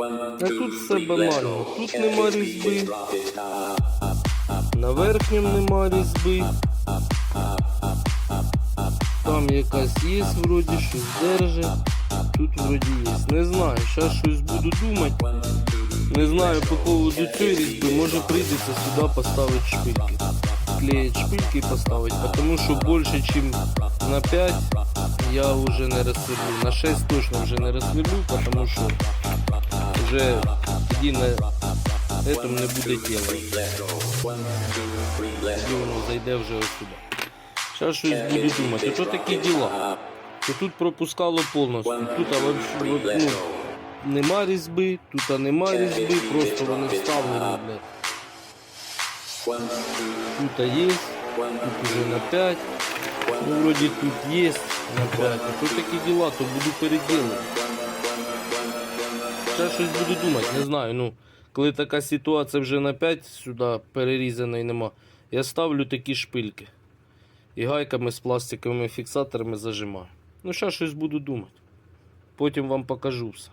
А тут все банально. Тут нема різьби. На верхньому нема різьби. Там якась є, вроді, щось держить. Тут вроді є. Не знаю, зараз щось буду думати. Не знаю по поводу цієї різьби, може прийдеться сюди поставити шпильки. Клеїть шпильки і поставити, тому що більше, ніж на 5 я вже не розсверлю. На 6 точно вже не розсверлю, тому що вже тоді на цьому не буде тіла. Воно зайде вже ось сюди. Зараз щось буду думати. Що такі діла? То тут пропускало повністю. Тут а ну, нема різьби, тут а нема різьби, просто вони вставлені. Тут є, тут уже на 5. Ну, вроді тут 5. А то такі діла, то буду переділити. Ще щось буду думати, не знаю. Ну, коли така ситуація вже на 5 сюди перерізана і нема, я ставлю такі шпильки. І гайками з пластиковими фіксаторами зажимаю. Ну, ще щось буду думати. Потім вам покажу все.